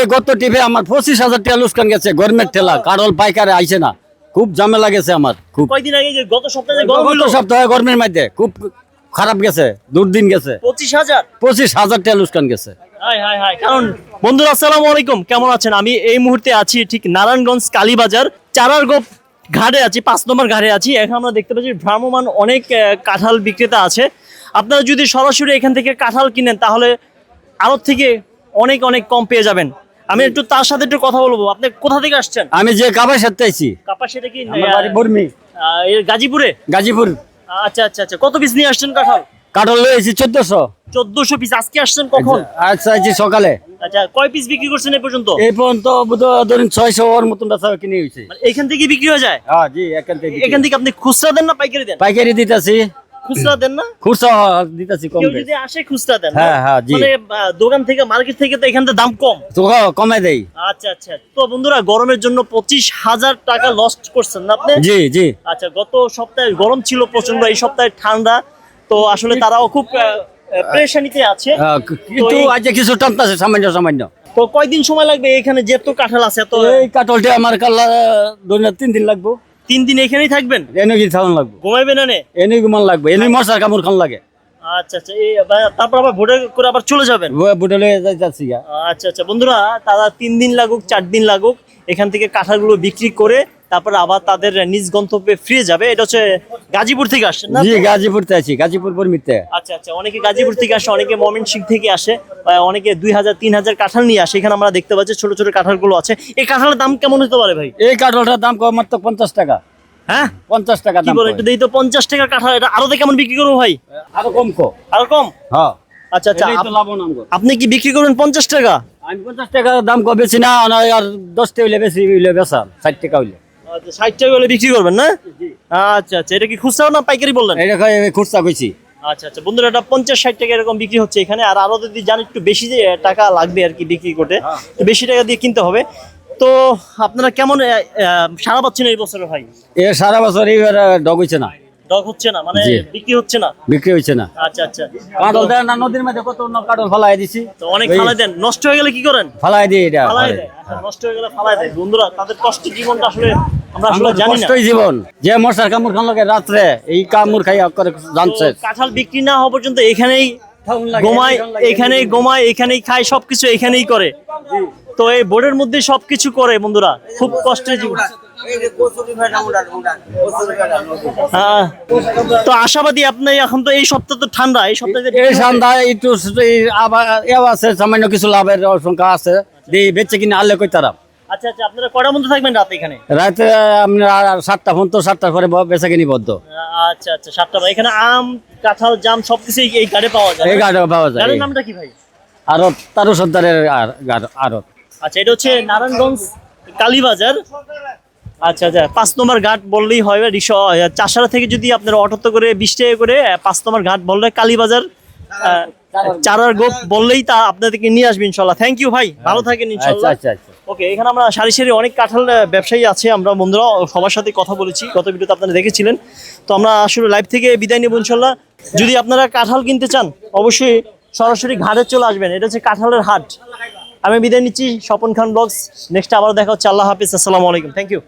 এই গত টিপে আমার পঁচিশ হাজার টাকা লুস্কান গেছে গভর্নমেন্ট ঠেলা কারল পাইকারে আইছে না। খুব ঝামেলা গেছে আমার খুব। কয়দিন আগে যে গত সপ্তাহে গরম হলো? সপ্তাহে গরমের মধ্যে খুব খারাপ গেছে দুর্দিন গেছে। পঁচিশ হাজার? পঁচিশ হাজার টাকা লুস্কান গেছে। হাই হাই হাই কারণ বন্ধুরা আসসালামু আলাইকুম কেমন আছেন? আমি এই মুহূর্তে আছি ঠিক নারায়ণগঞ্জ কালীবাজার চারারগোপ ঘাটে আছি পাঁচ নম্বর ঘাটে আছি। এখন আমরা দেখতে পাচ্ছি ভ্রাম্যমান অনেক আহ, কাঁঠাল বিক্রেতা আছে। আপনারা যদি সরাসরি এখান থেকে কাঁঠাল কিনেন তাহলে আরও থেকে অনেক অনেক কম পেয়ে যাবেন। আমি একটু তার সাথে একটু কথা বলব। আপনি কোথা থেকে আসছেন? আমি যে কাবার সাথে আইছি। কাপা সেটা কি বর্মি। গাজীপুরে? গাজীপুর। আচ্ছা আচ্ছা আচ্ছা। কত পিস নিয়ে আসছেন কাঁঠাল? কাঠল লয়েছি চোদ্দশো। চোদ্দশো পিস আজকে আসছেন কখন? আচ্ছা আইছি সকালে। আচ্ছা কয় পিস বিক্রি করছেন এই পর্যন্ত? এই পর্যন্ত ধরুন ছয়শো ওর মতন বেচা কিনে হয়েছে মানে এখান থেকে বিক্রি হয়ে যায়? হ্যাঁ জি এখান থেকে এখান থেকে আপনি খুচরা দেন না পাইকারি দেন? পাইকারি দিতেছি। খুচরা দেন না? খুচরা দিতেছি কম কেউ যদি আসে খুচরা দেন হ্যাঁ, হ্যাঁ, জি। মানে দোকান থেকে মার্কেট থেকে তো এখান থেকে দাম কম। তো কমে দেই। আচ্ছা আচ্ছা। তো বন্ধুরা গরমের জন্য পঁচিশ হাজার টাকা লস্ট করছেন না আপনি? জি জি। আচ্ছা গত সপ্তাহে গরম ছিল প্রচণ্ড এই সপ্তাহে ঠান্ডা। তো আসলে তারাও খুব প্রেশানিতে আছে। কিন্তু আজ কিছু টানতেছে সামান্য সামান্য। তো কয়দিন সময় লাগবে? এখানে যেহেতু কাঁঠাল আছে তো এই কাটলটা আমার কাল্লা ধরুন তিন দিন লাগবো। তিন দিন এখানেই থাকবেন? এনে কি থাকুন লাগবে? ঘুমাইবেন এনে? এনে ঘুমান লাগবে? এনে মশার কামড় খান লাগে। আচ্ছা আচ্ছা এই তারপর আবার ভোটে করে আবার চলে যাবেন? যাচ্ছি আচ্ছা আচ্ছা বন্ধুরা তারা তিন দিন লাগুক চার দিন লাগুক এখান থেকে কাঁঠালগুলো বিক্রি করে তারপর আবার তাদের নিজ গন্তব্যে ফিরে যাবে। এটা হচ্ছে গাজীপুর থেকে আসে না? জি গাজীপুরতে আছি গাজীপুর পরমিতে আচ্ছা আচ্ছা অনেকে গাজীপুর থেকে আসে অনেকে ময়মনসিং থেকে আসে অনেকে দুই হাজার তিন হাজার কাঁঠাল নিয়ে আসে। এখানে আমরা দেখতে পাচ্ছি ছোট ছোট কাঁঠালগুলো আছে। এই কাঁঠালের দাম কেমন হতে পারে ভাই? এই কাটলটার দাম কম মাত্র পঞ্চাশ টাকা। হ্যাঁ? পঞ্চাশ টাকা কি দাম একটু দেই তো পঞ্চাশ টাকার কাঁঠাল এটা আরও কেমন বিক্রি করব ভাই? আরও কম কো। আরও কম? হ্যাঁ। আচ্ছা আচ্ছা আপনি কি বিক্রি করবেন পঞ্চাশ টাকা? আমি পঞ্চাশ টাকা দাম কম বেশি না আর দশটা হইলে বেশি বেচা ষাট টাকা হইলে। আচ্ছা ষাট টাকা হলে বিক্রি করবেন না? আচ্ছা আচ্ছা এটা কি খুচরা না পাইকারি বললেন? এটা খুচরা কইছি। আচ্ছা আচ্ছা বন্ধুরা এটা পঞ্চাশ ষাট টাকা এরকম বিক্রি হচ্ছে এখানে। আর আরও যদি জান একটু বেশি টাকা লাগবে আর কি বিক্রি করতে তো বেশি টাকা দিয়ে কিনতে হবে। তো আপনারা কেমন সারা পাচ্ছেন এই বছরে ভাই? এ সারা বছর এইবার ডগ হইছে না। ডগ হচ্ছে না মানে বিক্রি হচ্ছে না? বিক্রি হচ্ছে না। আচ্ছা আচ্ছা। কাটল দেয় না নদীর মধ্যে কত কাটল ফালাই দিছি। তো অনেক ফালাই দেন। নষ্ট হয়ে গেলে কি করেন? ফালাই দিই এটা। ফালাই দেয়। নষ্ট হয়ে গেলে ফালাই দেয়। বন্ধুরা তাদের কষ্ট জীবনটা আসলে আমরা আসলে জানি না। কষ্টই জীবন। যে মশার কামড় খান লাগে রাত্রে এই কামড় খাই করে জানছে। কাঁঠাল বিক্রি না হওয়া পর্যন্ত এখানেই গোমায় এখানেই গোমায় এখানেই খায় সবকিছু এখানেই করে। তো এই বোর্ডের মধ্যে সবকিছু করে বন্ধুরা খুব কষ্টের জীবন। হ্যাঁ। তো আশাবাদী আপনি এখন তো এই সপ্তাহ তো ঠান্ডা এই সপ্তাহে যে এই সন্ধ্যা একটু আবার এও আছে সামান্য কিছু লাভের সংখ্যা আছে। বেচে কিনে আনলে কই তারা? আচ্ছা আচ্ছা আপনারা মধ্যে থাকবেন রাতে এখানে? রাতে আমরা সাতটা ফোন তো সাতটার পরে বেচা কিনি বদ্ধ। আচ্ছা আচ্ছা সাতটা এখানে আম কাঁঠাল জাম সবকিছু এই- গাড়ে পাওয়া যায়। এই গাড়ি পাওয়া যায়। গাড়ির নামটা কি ভাই? আরও তারো সর্দারের আরও আচ্ছা এটা হচ্ছে নারায়ণগঞ্জ কালীবাজার। আচ্ছা আচ্ছা পাঁচ নম্বর ঘাট বললেই হয় রিক্সা চাষারা থেকে যদি আপনার অটোতে করে বিশ টাকা করে পাঁচ নম্বর ঘাট বললে কালীবাজার চারার গোপ বললেই তা আপনাদেরকে নিয়ে আসবে ইনশাল্লাহ। থ্যাংক ইউ ভাই ভালো থাকেন আচ্ছা ইনশাল্লাহ। আচ্ছা আচ্ছা। ওকে এখানে আমরা সারি সারি অনেক কাঁঠাল ব্যবসায়ী আছে আমরা বন্ধুরা সবার সাথে কথা বলেছি গত ভিডিওতে আপনারা দেখেছিলেন। তো আমরা আসলে লাইভ থেকে বিদায় নেব ইনশাল্লাহ। যদি আপনারা কাঁঠাল কিনতে চান অবশ্যই সরাসরি ঘাটে চলে আসবেন। এটা হচ্ছে কাঁঠালের হাট। আমি বিদায় নিচ্ছি স্বপন খান ব্লগস। নেক্সট আবার দেখা হচ্ছে। আল্লাহ হাফিজ। আসসালামু আলাইকুম। Thank you